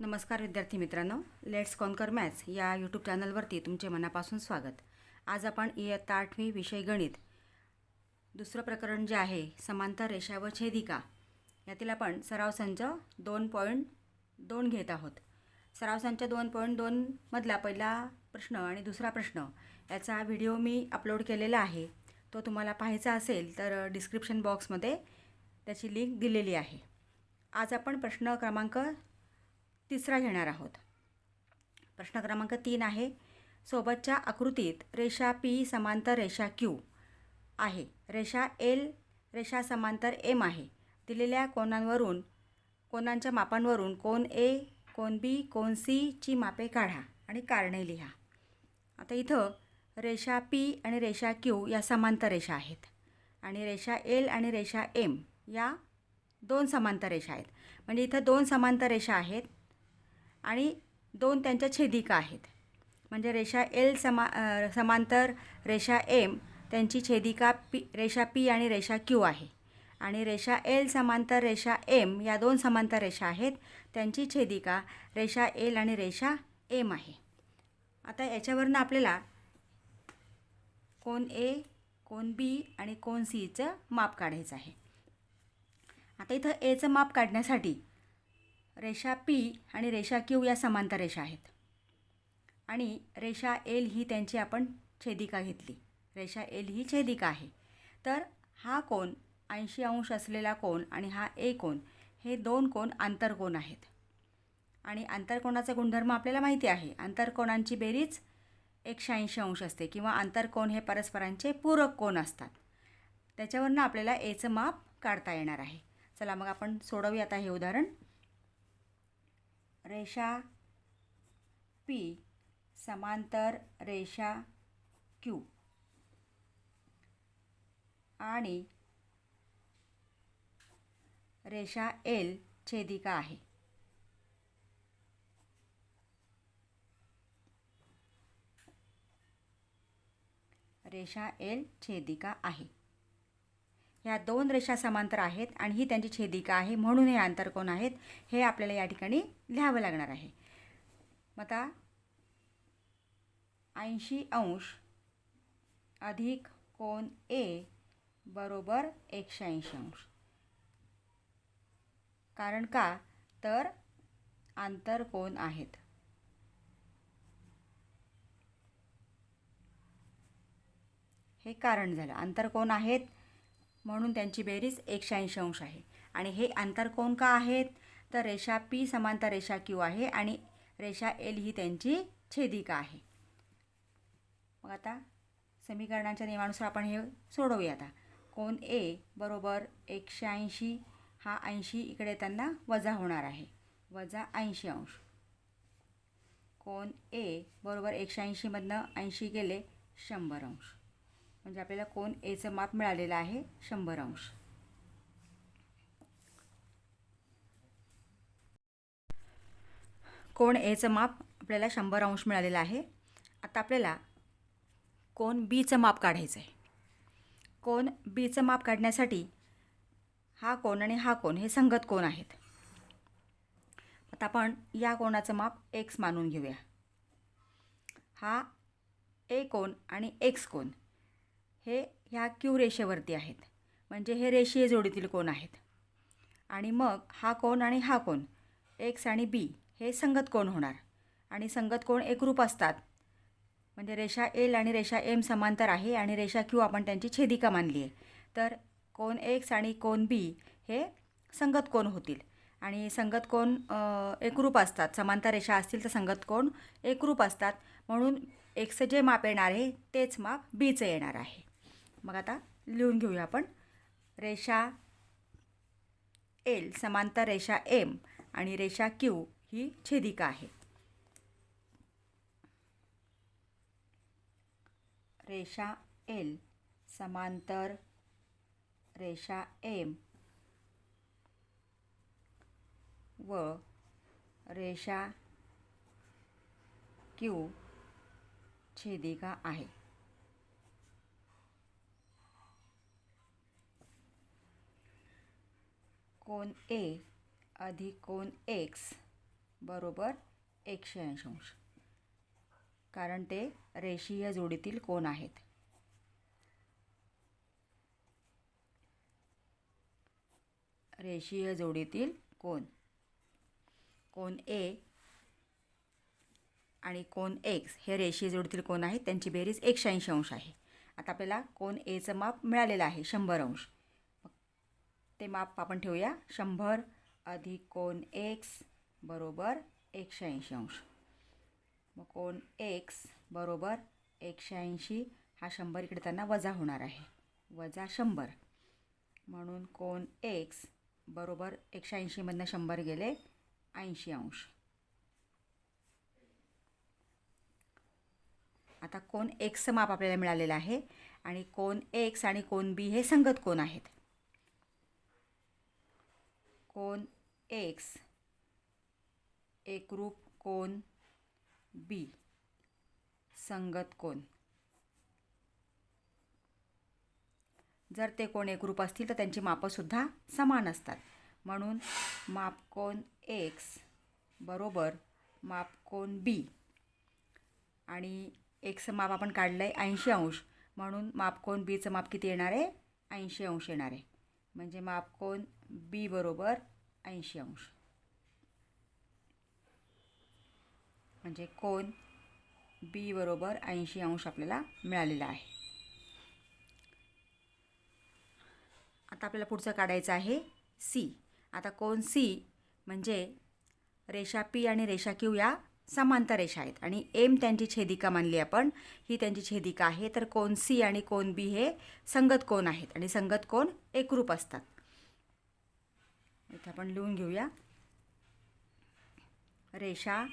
नमस्कार विद्यार्थी मित्रांनो लेट्स कॉन्कर मॅथ्स या यूट्यूब चॅनलवरती तुमचे मनापासून स्वागत. आज आपण इयत्ता आठवी विषय गणित. दुसरं प्रकरण जे आहे समांतर रेषा व छेदिका. यातील आपण सराव संच दोन पॉईंट दोन घेत आहोत. सराव संच दोन पॉईंट दोनमधला पहिला प्रश्न आणि दुसरा प्रश्न याचा व्हिडिओ मी अपलोड केलेला आहे. तो तुम्हाला पाहायचा असेल तर डिस्क्रिप्शन बॉक्समध्ये त्याची लिंक दिलेली आहे. आज आपण प्रश्न क्रमांक तिसरा घेणार आहोत. प्रश्न क्रमांक तीन आहे. सोबतच्या आकृतीत रेषा पी समांतर रेषा क्यू आहे. रेषा एल रेषा समांतर एम आहे. दिलेल्या कोनांवरून कोनांच्या मापांवरून कोण ए कोन बी कोन सी ची मापे काढा आणि कारणे लिहा. आता इथं रेषा पी आणि रेषा क्यू या समांतर रेषा आहेत आणि रेषा एल आणि रेषा एम या दोन समांतर रेषा आहेत. म्हणजे इथं दोन समांतर रेषा आहेत. आणि दोन त्यांच्या छेदिका आहेत. म्हणजे रेषा एल समा समांतर रेषा एम त्यांची छेदिका पी रेषा पी आणि रेषा क्यू आहे. आणि रेषा एल समांतर रेषा एम या दोन समांतर रेषा आहेत. त्यांची छेदिका रेषा एल आणि रेषा एम आहे. आता याच्यावरनं आपल्याला कोण ए कोण बी आणि कोण सीचं माप काढायचं आहे. आता इथं एचं माप काढण्यासाठी रेषा पी आणि रेषा क्यू या समांतर रेषा आहेत. आणि रेषा एल ही त्यांची आपण छेदिका घेतली. रेषा एल ही छेदिका आहे. तर हा कोण ऐंशी अंश असलेला कोण आणि हा ए कोण हे दोन कोण आंतरकोण आहेत. आणि आंतरकोणाचा गुणधर्म आपल्याला माहिती आहे. आंतरकोणांची बेरीज एकशे ऐंशी अंश असते किंवा आंतरकोण हे परस्परांचे पूरक कोण असतात. त्याच्यावरनं आपल्याला एचं माप काढता येणार आहे. चला मग आपण सोडवूया आता हे उदाहरण. रेषा पी समांतर रेषा क्यू. आणि रेषा एल छेदिका आहे. रेषा एल छेदिका आहे. ह्या दोन रेषा समांतर आहेत आणि ही त्यांची छेदिका आहे म्हणून हे आंतरकोण आहेत. हे आपल्याला या ठिकाणी लिहावं लागणार आहे. मग आता ऐंशी अंश अधिक कोण ए बरोबर एकशे ऐंशी अंश. कारण का? तर आंतरकोण आहेत. हे कारण झालं. आंतरकोण आहेत म्हणून त्यांची बेरीज एकशे ऐंशी अंश आहे. आणि हे आंतरकोण का आहेत? तर रेषा पी समांतर रेषा क्यू आहे आणि रेषा एल ही त्यांची छेदिका आहे. मग आता समीकरणाच्या नियमानुसार आपण हे सोडवूया आता. कोण ए बरोबर एकशे ऐंशी हा ऐंशी इकडे त्यांना वजा होणार आहे. वजा ऐंशी अंश. कोण ए बरोबर एकशे ऐंशीमधनं ऐंशी गेले शंभर अंश. म्हणजे आपल्याला कोण एचं माप मिळालेलं आहे? शंभर अंश. कोण एचं माप आपल्याला शंभर अंश मिळालेलं आहे? आता आपल्याला कोण बीचं माप काढायचं आहे कोण बीचं माप काढण्यासाठी हा कोण आणि हा कोण हे संगत कोण आहेत? आता आपण या कोणाचं माप एक्स मानून घेऊया. हा ए कोण आणि एक्स कोण. हे ह्या क्यू रेषेवरती आहेत. म्हणजे हे रेषीय जोडीतील कोण आहेत. आणि मग हा कोण आणि हा कोण एक्स आणि बी हे संगत कोण होणार. आणि संगत कोण एकरूप असतात. म्हणजे रेषा एल आणि रेषा एम समांतर आहे आणि रेषा क्यू आपण त्यांची छेदिका मानली आहे. तर कोण एक्स आणि कोण बी हे संगत कोण होतील. आणि संगत कोण एकरूप असतात. समांतर रेषा असतील तर संगत कोण एकरूप असतात. म्हणून एक्सचं जे माप येणार आहे तेच माप बीचं येणार आहे. मग आता लिहून घेऊया आपण. रेषा एल समांतर रेषा एम आणि रेषा क्यू ही छेदिका आहे. रेषा एल समांतर रेषा एम व रेषा क्यू छेदिका आहे. कोन ए अधिक कोन एक्स बरोबर एकशे ऐंशी. अंश कारण ते रेषीय जोडीतील कोण आहेत. रेषीय जोडीतील कोण कोण ए आणि कोण एक्स हे रेषीय जोडीतील कोण आहेत. त्यांची बेरीज एकशे ऐंशी अंश आहे. आता आपल्याला कोण एचं माप मिळालेलं आहे शंभर अंश. ते माप आपण ठेवूया. शंभर अधिक कोण एक्स बरोबर एकशे ऐंशी अंश. मग कोण एक्स बरोबर एकशे ऐंशी हा शंभर इकडे त्यांना वजा होणार आहे. वजा शंभर. म्हणून कोण एक्स बरोबर एकशे ऐंशीमधनं शंभर गेले ऐंशी अंश. आता कोण एक्सचं माप आपल्याला मिळालेलं आहे आणि कोण एक्स आणि कोण बी हे संगत कोण आहेत. कोण एक्स एकरूप कोण बी संगत कोण जर ते कोण एकरूप असतील तर त्यांची मापंसुद्धा समान असतात. म्हणून मापकोन एक्स बरोबर मापकोन बी आणि एक्सचं माप आपण काढलं आहे ऐंशी अंश. म्हणून मापकोन बीचं माप किती येणार आहे? ऐंशी अंश येणार आहे. म्हणजे मापकोन बी बरोबर ऐंशी अंश. म्हणजे कोण? बी बरोबर ऐंशी अंश आपल्याला मिळालेला आहे. आता आपल्याला पुढचं काढायचं आहे सी. आता कोण सी? म्हणजे रेषा पी आणि रेषा क्यू या समांतर रेषा आहेत. आणि एम त्यांची छेदिका मानली आपण. ही त्यांची छेदिका आहे. तर कोण सी आणि कोण बी हे संगत कोण आहेत? आणि संगत कोण? एकरूप असतात. इथे आपण लिहून घेऊया. रेषा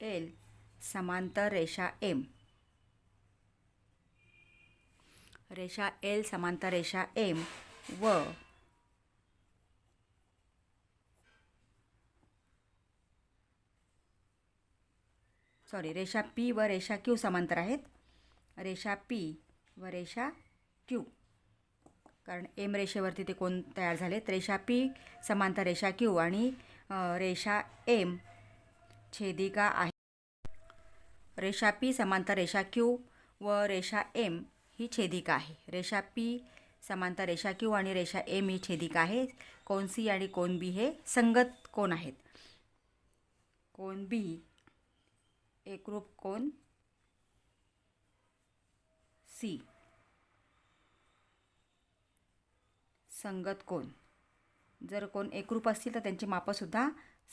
एल समांतर रेषा एम रेषा एल समांतर रेषा एम व सॉरी रेषा पी व रेषा क्यू समांतर आहेत. रेषा पी व रेषा क्यू कारण एम रेषेवरती ते कोण तयार झालेत? रेषा पी समांतर रेषा क्यू आणि रेषा एम छेदिका आहे. रेषा पी समांतर रेषा क्यू व रेषा एम ही छेदिका आहे. रेषा पी समांतर रेषा क्यू आणि रेषा एम ही छेदिका आहे कोण सी आणि कोण बी हे संगत कोण आहेत? कोण बी एकरूप कोन सी. संगत कोण? जर कोण एकरूप असतील तर त्यांची मापंसुद्धा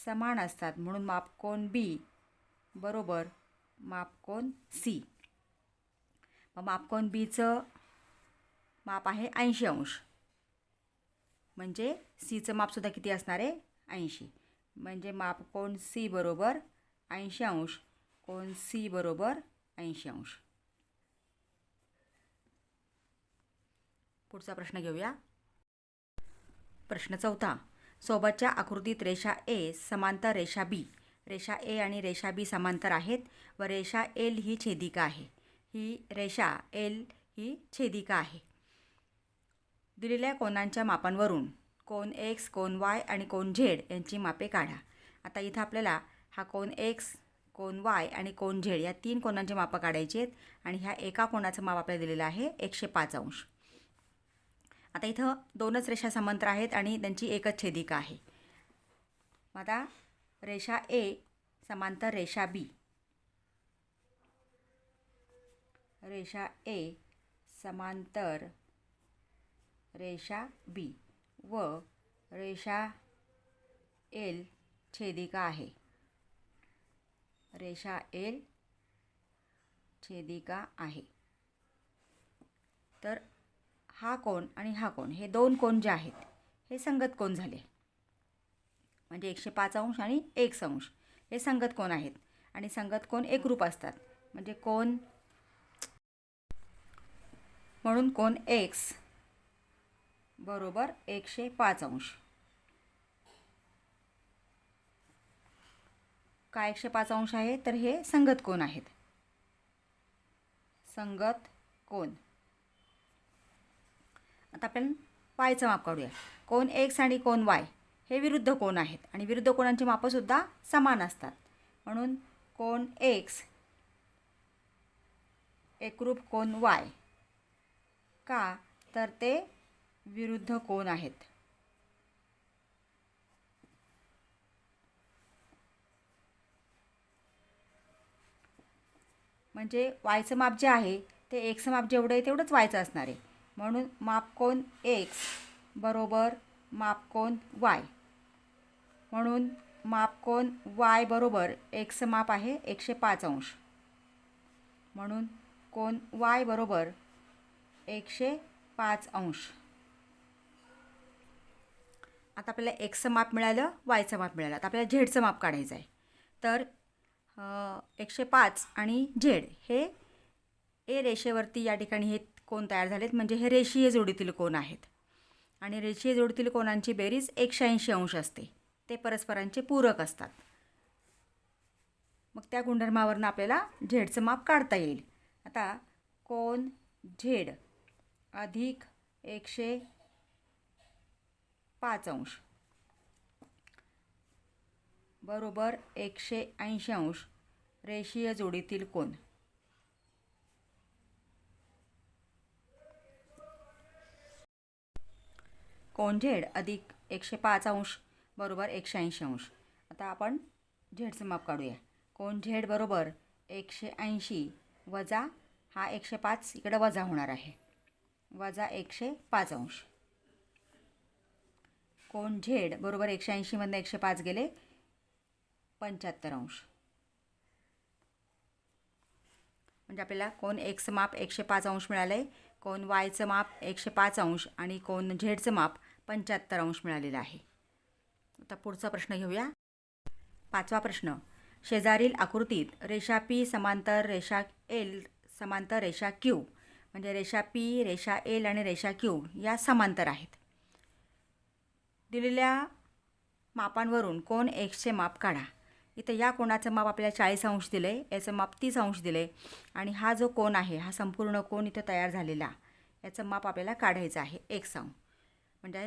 समान असतात. म्हणून मापकोन बी? बरोबर. मापकोन सी? मग मापकोन बीचं? माप आहे ऐंशी अंश. म्हणजे सीचं मापसुद्धा किती असणार आहे? ऐंशी. म्हणजे मापकोन सी बरोबर? ऐंशी अंश. कोण सी बरोबर ऐंशी अंश? पुढचा प्रश्न घेऊया. प्रश्न चौथा. सोबतच्या आकृतीत रेषा ए समांतर रेषा बी रेषा ए आणि रेषा बी समांतर आहेत व रेषा एल ही छेदिका आहे. ही रेषा एल ही छेदिका आहे. दिलेल्या कोणांच्या मापांवरून कोण एक्स कोण वाय आणि कोण झेड यांची मापे काढा. आता इथं आपल्याला हा कोण एक्स कोण वाय आणि कोण झेड या तीन कोणांचे मापं काढायचे आहेत आणि ह्या एका कोणाचं माप आपल्याला दिलेलं आहे एकशे पाच अंश. आता इथं दोनच रेषा समांतर आहेत आणि त्यांची एकच छेदिका आहे. मग आता रेषा ए समांतर रेषा बी. रेषा ए समांतर रेषा बी व रेषा एल छेदिका आहे. रेषा एल छेदिका आहे. तर हा कोण आणि हा कोण हे दोन कोण जे आहेत हे संगत कोण झाले? म्हणजे एकशे पाच अंश आणि एक अंश हे संगत कोण आहेत? आणि संगत कोण एकरूप असतात. म्हणजे कोण म्हणून कोण एक्स बरोबर एकशे पाच अंश. का एकशे पाच अंश आहे? तर हे संगत कोण आहेत? संगत कोण आता आपण वायचं माप काढूया. कोण एक्स आणि कोण वाय हे विरुद्ध कोण आहेत आणि विरुद्ध कोणांची मापंसुद्धा समान असतात. म्हणून कोण एक्स एकरूप कोण वाय का? तर ते विरुद्ध कोण आहेत. म्हणजे वायचं माप जे आहे ते एक्स माप जेवढं आहे तेवढंच वायचं असणार आहे. म्हणून मापकोन एक्स बरोबर मापकोन वाय. म्हणून मापकोन वाय बरोबर एक्सचं माप आहे एकशे पाच अंश. म्हणून कोन वाय बरोबर एकशे पाच अंश. आता आपल्याला एक्सचं माप मिळालं वायचं माप मिळालं. आता आपल्याला झेडचं माप काढायचं आहे. तर एकशे पाच आणि झेड. हे ए रेषेवरती या ठिकाणी हे कोण तयार झालेत? म्हणजे हे रेषीय जोडीतील कोण आहेत? आणि रेषीय जोडीतील कोणांची बेरीज एकशे ऐंशी अंश असते. ते परस्परांचे पूरक असतात. मग त्या गुणधर्मावरनं आपल्याला झेडचं माप काढता येईल. आता कोण झेड अधिक एकशे पाच अंश. बरोबर एकशे ऐंशी अंश. रेषीय जोडीतील कोण कोणझेड अधिक एकशे पाच अंश बरोबर एकशे ऐंशी अंश. आता आपण झेडचं माप काढूया. कोणझेड बरोबर एकशे ऐंशी वजा हा एकशे पाच इकडं वजा होणार आहे. वजा एकशे पाच अंश. कोण झेड बरोबर एकशे ऐंशीमधनं एकशे पाच गेले. पंच्याहत्तर अंश. म्हणजे आपल्याला कोण एक्सचं माप एकशे पाच अंश मिळालं आहे कोण वायचं माप एकशे पाच अंश आणि कोण झेडचं माप पंच्याहत्तर अंश मिळालेलं आहे. आता पुढचा प्रश्न घेऊया. पाचवा प्रश्न. शेजारील आकृतीत रेषा पी समांतर रेषा एल समांतर रेषा क्यू म्हणजे रेषा पी रेषा एल आणि रेषा क्यू या समांतर आहेत. दिलेल्या मापांवरून कोण एक्सचे माप काढा. इथं या कोणाचं माप आपल्याला चाळीस अंश दिलं आहे याचं माप तीस अंश दिलं आहे आणि हा जो कोण आहे हा संपूर्ण कोण इथं तयार झालेला याचं माप आपल्याला काढायचं आहे एक्स अंश. म्हणजे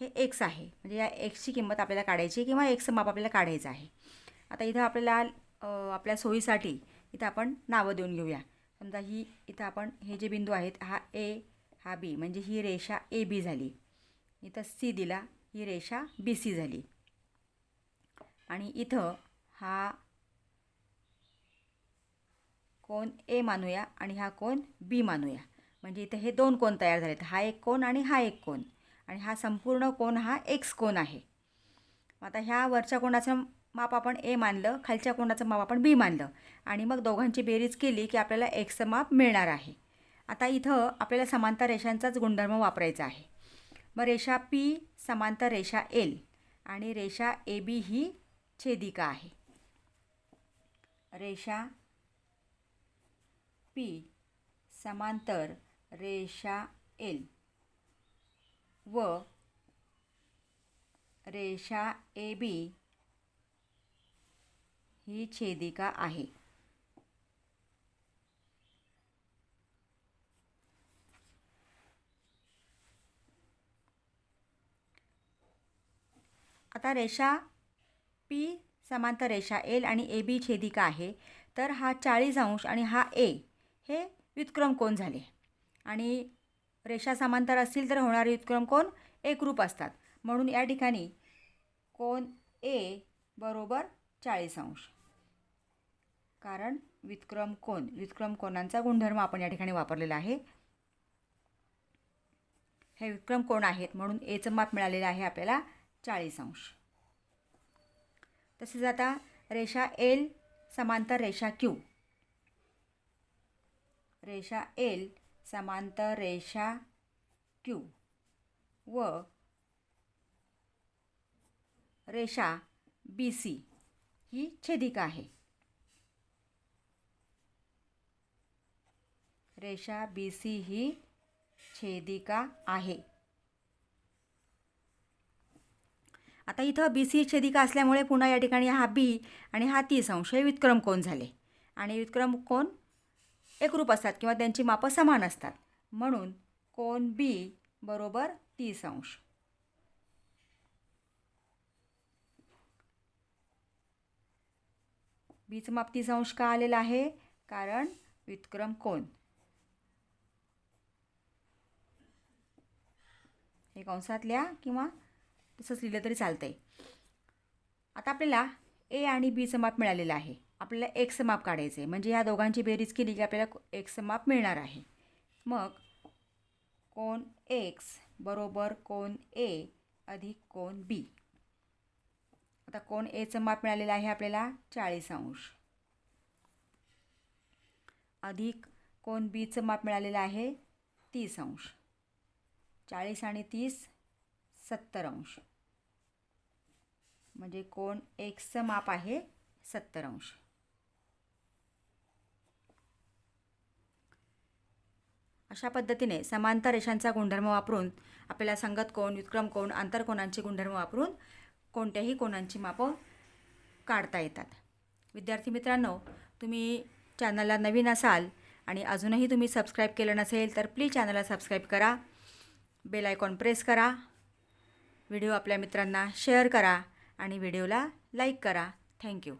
हे एक्स आहे. म्हणजे या एक्सची किंमत आपल्याला काढायची किंवा एक्सचं माप आपल्याला काढायचं आहे. आता इथं आपल्याला आपल्या सोयीसाठी इथं आपण नावं देऊन घेऊया. समजा ही इथं आपण हे जे बिंदू आहेत हा ए हा बी म्हणजे ही रेषा ए बी झाली. इथं सी दिला ही रेषा बी सी झाली. आणि इथं हा कोण ए मानूया आणि हा कोण बी मानूया. म्हणजे इथं हे दोन कोण तयार झालेत. हा एक कोण आणि हा एक कोण आणि हा संपूर्ण कोण हा एक्स कोण आहे. आता ह्या वरच्या कोणाचं माप आपण ए मानलं खालच्या कोणाचं माप आपण बी मानलं. आणि मग दोघांची बेरीज केली की आपल्याला एक्सचं माप मिळणार आहे. आता इथं आपल्याला समांतर रेषांचाच गुणधर्म वापरायचा आहे. मग रेषा पी समांतर रेषा एल आणि रेषा ए बी ही छेदिका आहे. रेषा. पी. समांतर रेषा एल. व. रेषा ए बी. ही छेदिका आहे. आता रेषा पी समांतर रेषा एल आणि ए बी छेदिका आहे. तर हा चाळीस अंश आणि हा ए हे व्युत्क्रम कोण झाले? आणि रेषा समांतर असतील तर होणारे व्युत्क्रम कोण एकरूप असतात. म्हणून या ठिकाणी कोण ए बरोबर चाळीस अंश. कारण व्युत्क्रम कोण व्युत्क्रम कोणांचा गुणधर्म आपण या ठिकाणी वापरलेला आहे. हे विक्रम कोण आहेत म्हणून एचं माप मिळालेलं आहे आपल्याला चाळीस अंश. तसेच आता रेषा एल समांतर रेषा क्यू. रेषा एल समांतर रेषा क्यू. व रेषा बी सी ही छेदिका आहे. रेषा बी सी ही छेदिका आहे. आता इथं बी सी छेदिका असल्यामुळे पुन्हा या ठिकाणी हा बी आणि हा तीस अंश हे व्युत्क्रम कोण झाले? आणि व्युत्क्रम कोण एकरूप असतात किंवा त्यांची मापं समान असतात. म्हणून कोण बी बरोबर तीस अंश बीचं माप तीस अंश का आलेला आहे? कारण व्युत्क्रम कोण हे कंसातल्या किंवा तसंच लिहिलं तरी चालतं आहे आता आपल्याला ए आणि बीचं माप मिळालेलं आहे. आपल्याला एक्सचं माप काढायचं आहे म्हणजे या दोघांची बेरीज केली की आपल्याला एक्सचं माप मिळणार आहे. मग कोण एक्स बरोबर कोण ए अधिक कोण बी. आता कोण एचं माप मिळालेलं आहे आपल्याला चाळीस अंश. अधिक कोण बीचं माप मिळालेलं आहे तीस अंश. चाळीस आणि तीस सत्तर अंश. म्हणजे कोण एक्सचं माप आहे सत्तर अंश. अशा पद्धतीने समांतर रेषांचा गुणधर्म वापरून आपल्याला संगत कोण व्युत्क्रम कोण आंतरकोणांचे गुणधर्म वापरून कोणत्याही कोणांची मापं काढता येतात. विद्यार्थी मित्रांनो तुम्ही चॅनलला नवीन असाल आणि अजूनही तुम्ही सबस्क्राईब केलं नसेल तर प्लीज चॅनलला सबस्क्राईब करा बेल आयकॉन प्रेस करा व्हिडिओ आपल्या मित्रांना शेअर करा आणि व्हिडिओला लाईक करा. थँक्यू.